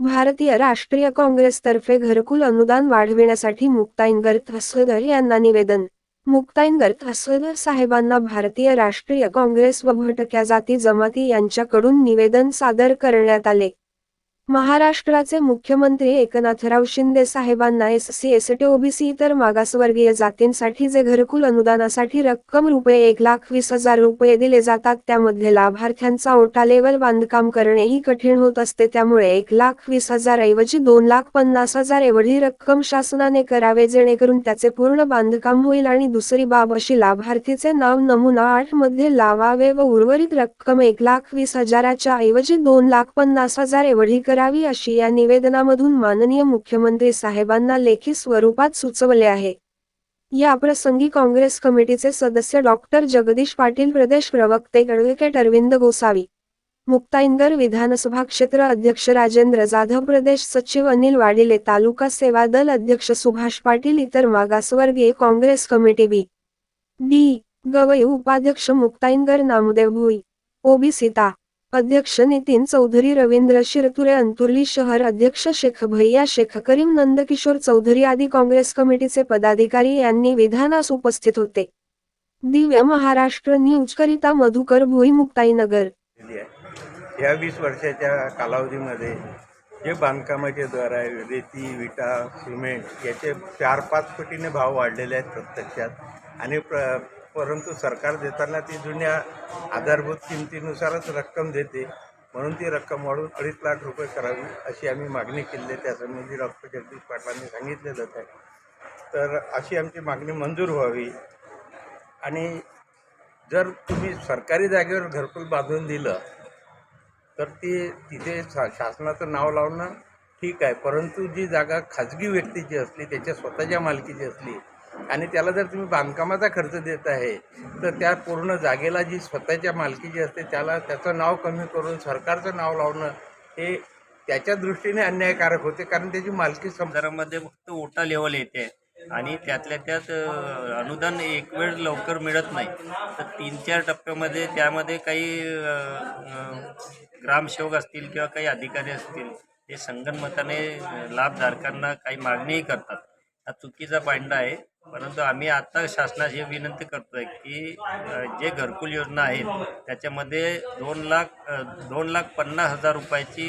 भारतीय राष्ट्रीय काँग्रेसतर्फे घरकुल अनुदान वाढविण्यासाठी मुक्ताईनगर तहसीलदार यांना निवेदन. मुक्ताईनगर तहसीलदार साहेबांना भारतीय राष्ट्रीय काँग्रेस व भटक्या जाती जमाती यांच्याकडून निवेदन सादर करण्यात आले. महाराष्ट्राचे मुख्यमंत्री एकनाथराव शिंदे साहेबांना S C S T OBC इतर मागासवर्गीय जातींसाठी जे घरकुल अनुदानासाठी रक्कम रुपये एक लाख वीस हजार रुपये दिले जातात त्यामध्ये लाभार्थ्यांचा ओटा लेवल बांधकाम करणेही कठीण होत असते. त्यामुळे एक लाख वीस हजार ऐवजी दोन लाख पन्नास हजार एवढी रक्कम शासनाने करावे जेणेकरून त्याचे पूर्ण बांधकाम होईल आणि दुसरी बाब अशी लाभार्थीचे नाव नमुना आठमध्ये लावावे व उर्वरित रक्कम एक लाख वीस हजाराच्या ऐवजी दोन लाख पन्नास हजार एवढी करावी अशी या निवेदनामधून माननीय मुख्यमंत्री साहेबांना लेखी स्वरूपात सुचवले आहे. या प्रसंगी काँग्रेस कमिटीचे सदस्य डॉक्टर जगदीश पाटील प्रदेश प्रवक्ते ॲडव्होकेट अरविंद गोसावी मुक्ताईनगर विधानसभा क्षेत्र अध्यक्ष राजेंद्र जाधव प्रदेश सचिव अनिल वाडिले तालुका सेवा दल अध्यक्ष सुभाष पाटील इतर मागासवर्गीय Congress committee B. D. Gavai उपाध्यक्ष मुक्ताईनगर नामदेव भुई ओबी सीता अध्यक्ष नितीन चौधरी रवींद्र शिरतुरे अंतुर्ली शहर अध्यक्ष शेख भैया शेख करीम नंदकिशोर चौधरी आदी काँग्रेस कमिटीचे पदाधिकारी यांनी विधानास उपस्थित होते. दिव्य महाराष्ट्र न्यूज करिता मधुकर भुईमुक्ताईनगर या वीस वर्षाच्या कालावधीमध्ये जे बांधकामाचे द्वार आहे रेती विटा सिमेंट याचे चार पाच पटीने भाव वाढलेले आहेत प्रत्यक्षात. आणि प्र परंतु सरकार देताना ती जुन्या आधारभूत किमतीनुसारच रक्कम देते. म्हणून ती रक्कम वाढवून अडीच लाख रुपये करावी अशी आम्ही मागणी केली आहे. त्यासंबंधी डॉक्टर जगदीश पाटलांनी सांगितलेलंच आहे. तर अशी आमची मागणी मंजूर व्हावी. आणि जर तुम्ही सरकारी जागेवर घरकुल बांधून दिलं तर ती तिथे शा शासनाचं नाव लावणं ठीक आहे. परंतु जी जागा खाजगी व्यक्तीची असली त्याच्या स्वतःच्या मालकीची असली आणि त्याला जर तुम्ही बांधकामाचा खर्च देत आहे तर त्या पूर्ण जागेला जी स्वतःच्या मालकीची असते त्याला त्याचं नाव कमी करून सरकारचं नाव लावणं हे त्याच्या दृष्टीने अन्यायकारक होते. कारण त्याची मालकी संसारामध्ये फक्त ओटा लेवल येते आणि त्यातल्या त्यात अनुदान एक वेळ लवकर मिळत नाही. तर तीन चार टप्प्यामध्ये त्यामध्ये काही ग्रामसेवक असतील किंवा काही अधिकारी असतील ते संगणमताने लाभधारकांना काही मागणीही करतात. हा चुकीचा पायंडा आहे. परंतु आम्ही आता शासनाची विनंती करतोय की जे घरकुल योजना आहेत त्याच्यामध्ये दोन लाख दोन लाख पन्नास हजार रुपयाची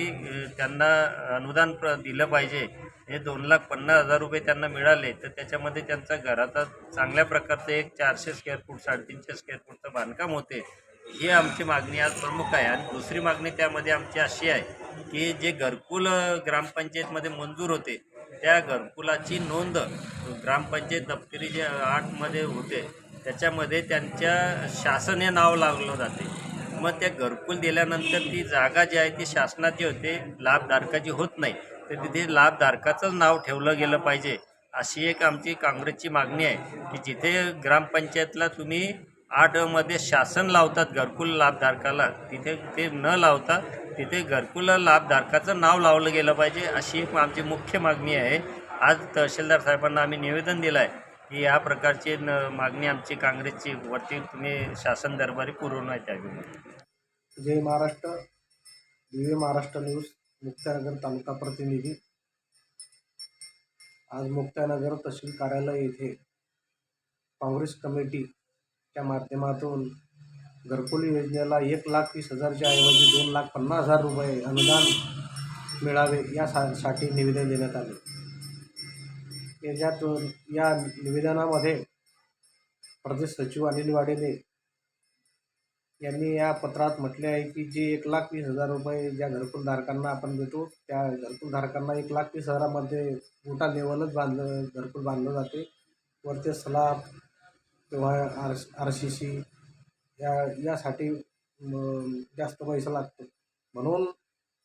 त्यांना अनुदान प्र दिलं पाहिजे. हे दोन लाख पन्नास हजार रुपये त्यांना मिळाले तर त्याच्यामध्ये त्यांचा घराचा चांगल्या प्रकारचं एक चारशे स्क्वेअर फूट साडेतीनशे स्क्वेअर फूटचं बांधकाम होते. ही आमची मागणी आज प्रमुख आहे. आणि दुसरी मागणी त्यामध्ये आमची अशी आहे की जे घरकुल ग्रामपंचायतमध्ये मंजूर होते त्या घरकुलाची नोंद ग्रामपंचायत दप्तरी जे आठमध्ये होते त्याच्यामध्ये त्यांच्या शासन हे नाव लागलं जाते. मग त्या घरकुल दिल्यानंतर ती जागा जी आहे ती शासनाची होते लाभधारकाची होत नाही. तर तिथे लाभधारकाचं नाव ठेवलं गेलं पाहिजे अशी एक आमची काँग्रेसची मागणी आहे की जिथे ग्रामपंचायतला तुम्ही आठमध्ये शासन लावतात घरकुल लाभधारकाला. तिथे ते न लावता तिथे घरकुल लाभधारकाचं नाव लावलं गेलं पाहिजे अशी एक आमची मुख्य मागणी आहे. आज तहसीलदार साहेबांना आम्ही निवेदन दिलं आहे की या प्रकारची न मागणी आमची काँग्रेसची वरती तुम्ही शासन दरबारी पुरवण्यात यावी जय महाराष्ट्र. दिव्य महाराष्ट्र न्यूज मुक्तानगर तालुका प्रतिनिधी. आज मुक्तानगर तहसील कार्यालय येथे काँग्रेस कमिटी त्या माध्यमातून घरकुल योजनेला एक लाख वीस हजारच्या ऐवजी दोन लाख पन्नास हजार रुपये अनुदान मिळावे यासाठी साठी निवेदन देण्यात आले. याच्यातून या निवेदनामध्ये प्रदेश सचिव अनिल वाडेले यांनी या पत्रात म्हटले आहे की जे एक लाख वीस हजार रुपये ज्या घरकुलधारकांना आपण देतो त्या घरकुलधारकांना एक लाख वीस हजारामध्ये मोठा लेवलच बांधलं घरकुल बांधलं जाते. वरचे सलाब किंवा आर आर सी सी या यासाठी जास्त पैसा लागतो. म्हणून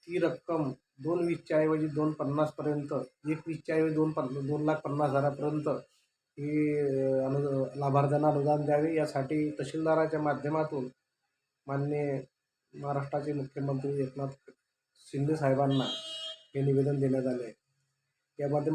ती रक्कम दोन वीसच्या ऐवजी दोन पन्नासपर्यंत एक वीसच्या ऐवजी दोन पन्ना दोन लाख पन्नास हजारापर्यंत ही अनु लाभार्थ्यांना अनुदान द्यावे. यासाठी तहसीलदाराच्या माध्यमातून माननीय महाराष्ट्राचे मुख्यमंत्री एकनाथ शिंदे साहेबांना हे निवेदन देण्यात आले आहे. यामध्ये